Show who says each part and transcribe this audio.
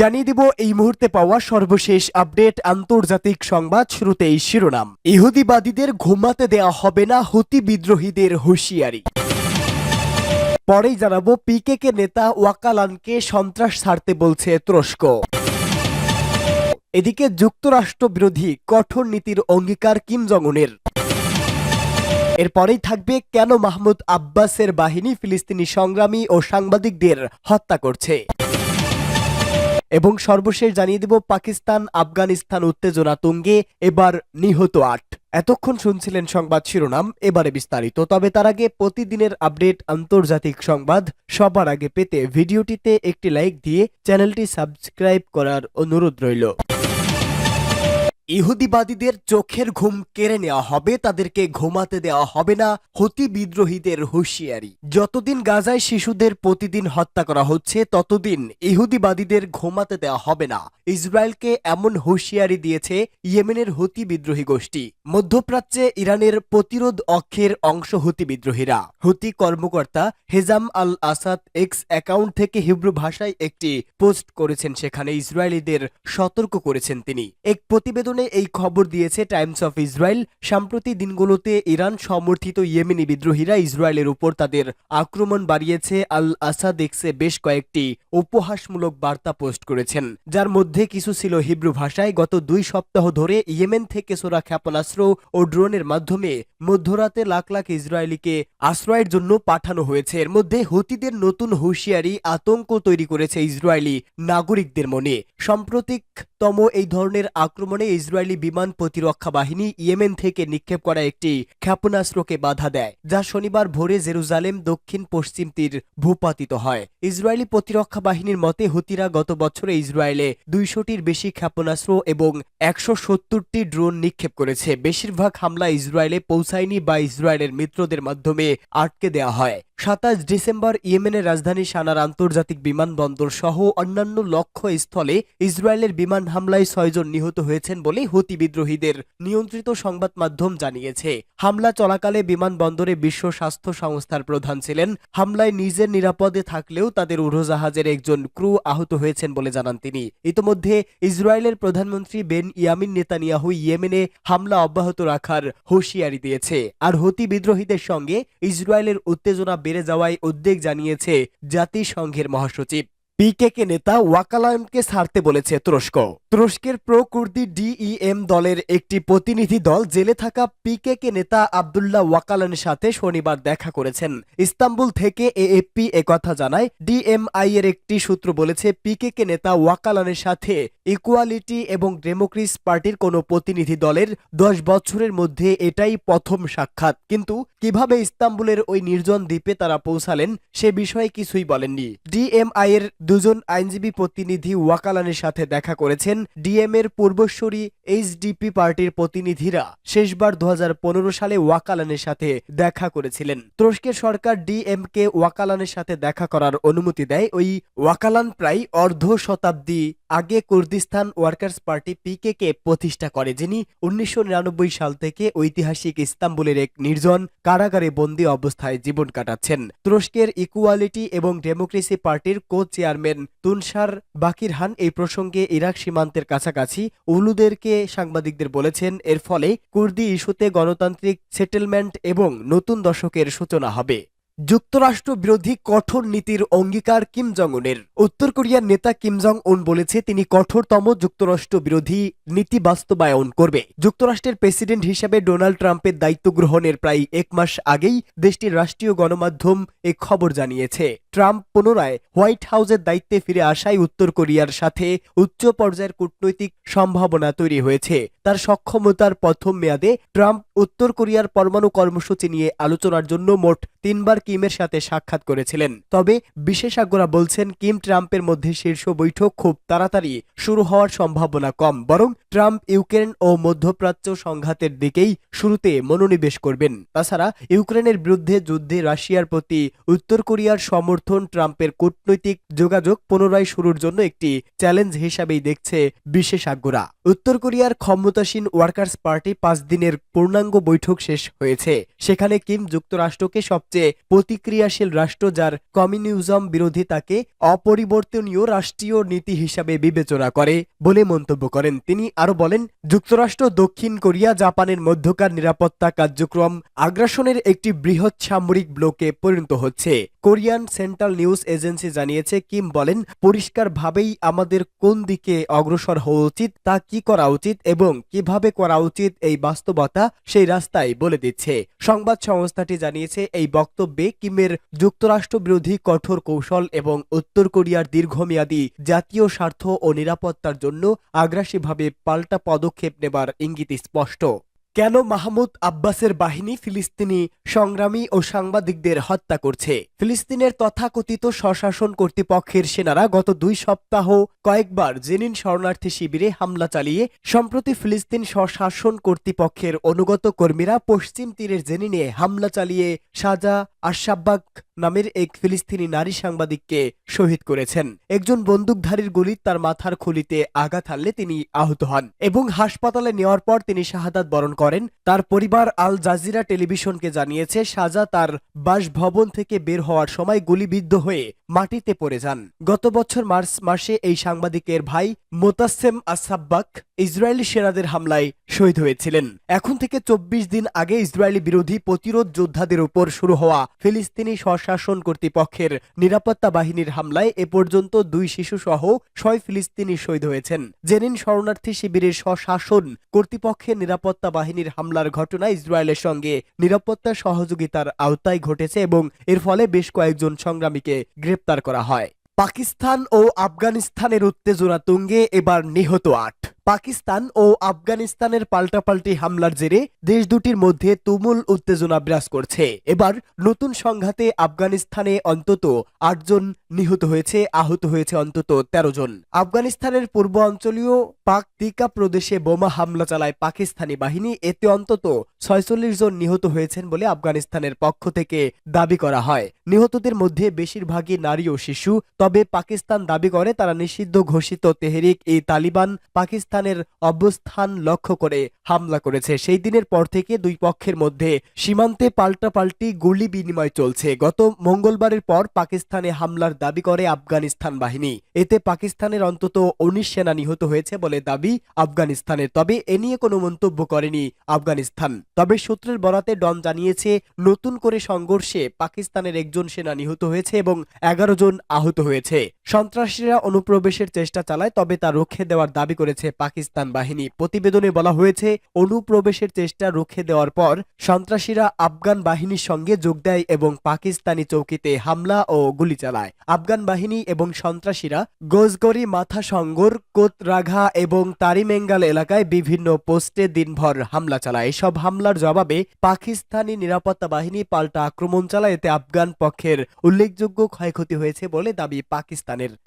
Speaker 1: জানিয়ে দিব, এই মুহূর্তে পাওয়া সর্বশেষ আপডেট আন্তর্জাতিক সংবাদ শুরুতেই শিরোনাম। ইহুদিবাদীদের ঘুমাতে দেয়া হবে না হুতি বিদ্রোহীদের হুঁশিয়ারি। পরেই জানাব, পিকেকে নেতা ওয়াকালানকে সন্ত্রাস ছাড়তে বলছে তুরস্ক। এদিকে যুক্তরাষ্ট্র বিরোধী কঠোর নীতির অঙ্গীকার কিম জংউনের। এরপরেই থাকবে, কেন মাহমুদ আব্বাসের বাহিনী ফিলিস্তিনি সংগ্রামী ও সাংবাদিকদের হত্যা করছে? এবং সর্বশেষ জানিয়ে দেব, পাকিস্তান, আফগানিস্তান উত্তেজনা তুঙ্গে এবার নিহত আট। এতক্ষণ শুনছিলেন সংবাদ শিরোনাম, এবারে বিস্তারিত। তবে তার আগে প্রতিদিনের আপডেট আন্তর্জাতিক সংবাদ, সবার আগে পেতে ভিডিওটিতে একটি লাইক দিয়ে চ্যানেলটি সাবস্ক্রাইব করার অনুরোধ রইল। ইহুদিবাদীদের চোখের ঘুম কেড়ে নেওয়া হবে, তাদেরকে ঘুমাতে দেওয়া হবে না, হতি বিদ্রোহীদের হুঁশিয়ারি। যতদিন গাজায় শিশুদের প্রতিদিন হত্যা করা হচ্ছে, ততদিন ইহুদিবাদীদের ঘুমাতে দেওয়া হবে না। ইসরায়েলকে এমন হুঁশিয়ারি দিয়েছে ইয়েমেনের হুতি বিদ্রোহী গোষ্ঠী। মধ্যপ্রাচ্যে ইরানের প্রতিরোধ অক্ষের অংশ হুতি বিদ্রোহীরা। হুতি কর্মকর্তা Hezam al Asad X account থেকে হিব্রু ভাষায় একটি পোস্ট করেছেন, সেখানে ইসরায়েলিদের সতর্ক করেছেন তিনি। এক প্রতিবেদনে এই খবর দিয়েছে টাইমস অফ ইসরায়েল। সাম্প্রতিক দিনগুলোতে ইরান সমর্থিত ইয়েমেনি বিদ্রোহীরা ইসরায়েলের উপর তাদের আক্রমণ বাড়িয়েছে। আল আসাদ এক্সে বেশ কয়েকটি উপহাসমূলক বার্তা পোস্ট করেছেন, যার মধ্যে কিছু ছিল হিব্রু ভাষায়। গত দুই সপ্তাহ ধরে ইয়েমেন থেকে সোরা ক্ষেপণাস্ত্র ও ড্রোনের মাধ্যমে মধ্যরাতে লাখ লাখ ইসরায়েলিকে আশ্রয়ের জন্য পাঠানো হয়েছে। এর মধ্যে হুতিদের নতুন হুঁশিয়ারি আতঙ্ক তৈরি করেছে ইসরায়েলি নাগরিকদের মনে। সাম্প্রতিকতম এই ধরনের আক্রমণে ইসরায়েলি বিমান প্রতিরক্ষা বাহিনী ইয়েমেন থেকে নিক্ষেপ করা একটি ক্ষেপণাস্ত্রকে বাধা দেয়, যা শনিবার ভোরে জেরুজালেম দক্ষিণ পশ্চিম তীর ভূপাতিত হয়। ইসরায়েলি প্রতিরক্ষা বাহিনীর মতে, হুতিরা গত বছরে ইসরায়েলে দুইশোটির বেশি ক্ষেপণাস্ত্র এবং একশো সত্তরটি ড্রোন নিক্ষেপ করেছে। বেশিরভাগ হামলা ইসরায়েলে পৌঁছায়নি বা ইসরায়েলের মিত্রদের মাধ্যমে আটকে দেওয়া হয়। সাতাশ ডিসেম্বর ইয়েমেনের রাজধানী সানার আন্তর্জাতিক বিমানবন্দর সহ অন্যান্য লক্ষ্য স্থলে ইসরায়েলের বিমান হামলায় ছয়জন নিহত হয়েছেন বলে হুতি বিদ্রোহীদের নিয়ন্ত্রিত সংবাদ মাধ্যম জানিয়েছে। হামলা চলাকালে বিমানবন্দরে বিশ্ব স্বাস্থ্য সংস্থার প্রধান ছিলেন। হামলায় নিজের নিরাপদে থাকলেও তাদের উড়োজাহাজের একজন ক্রু আহত হয়েছেন বলে জানান তিনি। ইতোমধ্যে ইসরায়েলের প্রধানমন্ত্রী বেন ইয়ামিন নেতানিয়াহু ইয়েমেনে হামলা অব্যাহত রাখার হুঁশিয়ারি দিয়েছে। আর হুতি বিদ্রোহীদের সঙ্গে ইসরায়েলের উত্তেজনা বেড়ে যাওয়ায় উদ্বেগ জানিয়েছে জাতিসংঘের মহাসচিব। পিকেকে নেতা ওয়াকালানকে ছাড়তে বলেছে তুরস্ক। তুরস্কের প্রো কুর্দি ডিইএম দলের একটি প্রতিনিধি দল জেলে থাকা পিকেকে নেতা আবদুল্লাহ ওয়াকালানের সাথে শনিবার দেখা করেছেন। ইস্তাম্বুল থেকে এএপি একথা জানায়, ডিএমআই এর একটি সূত্র বলেছে, পিকেকে নেতা ওয়াকালানের সাথে ইকুয়ালিটি এবং ডেমোক্রিস পার্টির কোনো প্রতিনিধি দলের দশ বছরের মধ্যে এটাই প্রথম সাক্ষাৎ। কিন্তু কীভাবে ইস্তাম্বুলের ওই নির্জন দ্বীপে তারা পৌঁছালেন, সে বিষয়ে কিছুই বলেননি। ডিএমআই এর দুজন আইনজীবী প্রতিনিধি ওয়াকালানের সাথে দেখা করেছেন ডিএম এর পূর্বশ্বরী এইচডিপি পার্টির প্রতিনিধিরা। শেষবার দু হাজার পনেরো সালে ওয়াকালানের সাথে দেখা করেছিলেন। তুরস্কের সরকার ডিএম কে ওয়াকালানের সাথে দেখা করার অনুমতি দেয়। ওই ওয়াকালান প্রায় অর্ধ শতাব্দী আগে কুর্দিস্তান ওয়ার্কার্স পার্টি পিকে কে প্রতিষ্ঠা করে, যিনি উনিশশো নিরানব্বই সাল থেকে ঐতিহাসিক ইস্তাম্বুলের এক নির্জন কারাগারে বন্দী অবস্থায় জীবন কাটাচ্ছেন। তুরস্কের ইকুয়ালিটি এবং ডেমোক্রেসি পার্টির কো চেয়ারম্যান তুনসার বাকিরহান এই প্রসঙ্গে ইরাক সীমান্তের কাছাকাছি উলুদেরকে সাংবাদিকদের বলেছেন, এর ফলে কুর্দি ইস্যুতে গণতান্ত্রিক সেটেলমেন্ট এবং নতুন দশকের সূচনা হবে। যুক্তরাষ্ট্র বিরোধী কঠোর নীতির অঙ্গীকার কিম জং উনের উত্তর কোরিয়ার নেতা কিম জং উন বলেছে, তিনি কঠোরতম যুক্তরাষ্ট্র বিরোধী নীতি বাস্তবায়ন করবে। যুক্তরাষ্ট্রের প্রেসিডেন্ট হিসেবে ডোনাল্ড ট্রাম্পের দায়িত্ব গ্রহণের প্রায় এক মাস আগেই দেশটির রাষ্ট্রীয় গণমাধ্যম এ খবর জানিয়েছে। ট্রাম্প পুনরায় হোয়াইট হাউসের দায়িত্বে ফিরে আসায় উত্তর কোরিয়ার সাথে উচ্চ পর্যায়ের কূটনৈতিক সম্ভাবনা তৈরি হয়েছে। তার সক্ষমতার প্রথম মেয়াদে ট্রাম্প উত্তর কোরিয়ার পরমাণু কর্মসূচি নিয়ে আলোচনার জন্য মোট তিনবার কিমের সাথে সাক্ষাৎ করেছিলেন। তবে বিশেষজ্ঞরা বলছেন, কিম ট্রাম্পের মধ্যে শীর্ষ বৈঠক খুব তাড়াতাড়ি শুরু হওয়ার সম্ভাবনা কম, বরং ট্রাম্প ইউক্রেন ও মধ্যপ্রাচ্য সংঘাতের দিকেই শুরুতে মনোনিবেশ করবেন। তাছাড়া ইউক্রেনের বিরুদ্ধে যুদ্ধে রাশিয়ার প্রতি উত্তর কোরিয়ার সমর্থন ট্রাম্পের কূটনৈতিক যোগাযোগ পুনরায় শুরুর জন্য একটি চ্যালেঞ্জ হিসাবেই দেখছে বিশেষজ্ঞরা। উত্তর কোরিয়ার ক্ষমতাসীন ওয়ার্কার্স পার্টি পাঁচ দিনের পূর্ণাঙ্গ বৈঠক শেষ হয়েছে। সেখানে কিম যুক্তরাষ্ট্রকে সবচেয়ে প্রতিক্রিয়াশীল রাষ্ট্র যার কমিউনিজম বিরোধিতাকে অপরিবর্তনীয় রাষ্ট্রীয় নীতি হিসাবে বিবেচনা করে বলে মন্তব্য করেন। তিনি আরও বলেন, যুক্তরাষ্ট্র দক্ষিণ কোরিয়া, জাপানের মধ্যকার নিরাপত্তা কার্যক্রম আগ্রাসনের একটি বৃহৎ সামরিক ব্লকে পরিণত হচ্ছে। কোরিয়ান সেন্ট্রাল নিউজ এজেন্সি জানিয়েছে, কিম বলেন, পরিষ্কারভাবেই আমাদের কোন দিকে অগ্রসর হওয়া উচিত তা কি করা উচিত এবং কীভাবে করা উচিত এই বাস্তবতা সেই রাস্তায় বলে দিচ্ছে। সংবাদ সংস্থাটি জানিয়েছে, এই বক্তব্যে কিমের যুক্তরাষ্ট্র বিরোধী কঠোর কৌশল এবং উত্তর কোরিয়ার দীর্ঘমেয়াদী জাতীয় স্বার্থ ও নিরাপত্তার জন্য আগ্রাসীভাবে পাল্টা পদক্ষেপ নেবার ইঙ্গিত স্পষ্ট। কেন মাহমুদ আব্বাসের বাহিনী ফিলিস্তিনি সংগ্রামী ও সাংবাদিকদের হত্যা করছে? ফিলিস্তিনের তথাকথিত স্বশাসন কর্তৃপক্ষের সেনারা গত দুই সপ্তাহ কয়েকবার জেনিন শরণার্থী শিবিরে হামলা চালিয়ে, সম্প্রতি ফিলিস্তিন স্বশাসন কর্তৃপক্ষের অনুগত কর্মীরা পশ্চিম তীরের জেনিনে হামলা চালিয়ে সাজা আশাব্বাক নামের এক ফিলিস্তিনি নারী সাংবাদিককে শহীদ করেছেন। একজন বন্দুকধারীর গুলি তার মাথার খুলিতে আঘাত হানলে তিনি আহত হন এবং হাসপাতালে নেওয়ার পর তিনি শাহাদাত বরণ করেন। তার পরিবার আল জাজিরা টেলিভিশনকে জানিয়েছে, সাজা তার বাসভবন থেকে বের হওয়ার সময় গুলিবিদ্ধ হয়ে মাটিতে পড়ে যান। গত বছর মার্চ মাসে এই সাংবাদিকের ভাই মোতাসেম আসাব্বাক ইসরায়েলি সেনাদের হামলায় শহীদ হয়েছিলেন। এখন থেকে চব্বিশ দিন আগে ইসরায়েলি বিরোধী প্রতিরোধ যোদ্ধাদের উপর শুরু হওয়া ফিলিস্তিনি স্বশাসন কর্তৃপক্ষের নিরাপত্তা বাহিনীর হামলায় এ পর্যন্ত দুই শিশু সহ ছয় ফিলিস্তিনি শহীদ হয়েছেন। জেনিন শরণার্থী শিবিরের স্বশাসন কর্তৃপক্ষের নিরাপত্তা বাহিনীর হামলার ঘটনা ইসরায়েলের সঙ্গে নিরাপত্তা সহযোগিতার আওতায় ঘটেছে এবং এর ফলে বেশ কয়েকজন সংগ্রামীকে গ্রেপ্তার করা হয়। পাকিস্তান ও আফগানিস্তানের উত্তেজনা তুঙ্গে এবার নিহত আট। পাকিস্তান ও আফগানিস্তানের পাল্টাপাল্টি হামলার জেরে দেশ দুটির মধ্যে তুমুল উত্তেজনা বিরাজ করছে। এবার নতুন সংঘাতে আফগানিস্তানে অন্তত আটজন নিহত হয়েছে, আহত হয়েছে অন্তত তেরো জন। আফগানিস্তানের পূর্ব অঞ্চলীয় পাক তিকা প্রদেশে বোমা হামলা চালায় পাকিস্তানি বাহিনী। এতে অন্তত ছয়চল্লিশ জন নিহত হয়েছেন বলে আফগানিস্তানের পক্ষ থেকে দাবি করা হয়। নিহতদের মধ্যে বেশিরভাগই নারী ও শিশু। তবে পাকিস্তান দাবি করে, তারা নিষিদ্ধ ঘোষিত তেহরিক এই তালিবান পাকিস্তানের অবস্থান লক্ষ্য করে হামলা করেছে। সেই দিনের পর থেকে দুই পক্ষের মধ্যে সীমান্তে পাল্টাপাল্টি গুলি বিনিময় চলছে। গত মঙ্গলবারের পর পাকিস্তানে হামলার দাবি করে আফগানিস্তান বাহিনী। এতে পাকিস্তানের অন্তত উনিশ সেনা নিহত হয়েছে বলে দাবি আফগানিস্তানের। তবে এ নিয়ে কোনো মন্তব্য করেনি আফগানিস্তান। তবে সূত্রের বরাতে ডন জানিয়েছে, নতুন করে সংঘর্ষে পাকিস্তানের একজন সেনা নিহত হয়েছে এবং এগারো জন আহত হয়েছে। সন্ত্রাসীরা অনুপ্রবেশের চেষ্টা চালায়, তবে তা রুখে দেওয়ার দাবি করেছে পাকিস্তান। বাহিনী প্রতিবেদনে বলা হয়েছে, অনুপ্রবেশের চেষ্টা রুখে দেওয়ার পর সন্ত্রাসীরা আফগান বাহিনীর সঙ্গে যোগ দেয় এবং পাকিস্তানি চৌকিতে হামলা ও গুলি চালায়। আফগান বাহিনী এবং সন্ত্রাসীরা গোজগরি মাথা সংগর কোতরাঘা এবং তারিমেঙ্গাল এলাকায় বিভিন্ন পোস্টে দিনভর হামলা চালায়। এসব হামলার জবাবে পাকিস্তানি নিরাপত্তা বাহিনী পাল্টা আক্রমণ চালায়, এতে আফগান পক্ষের উল্লেখযোগ্য ক্ষয়ক্ষতি হয়েছে বলে দাবি পাকিস্তানের।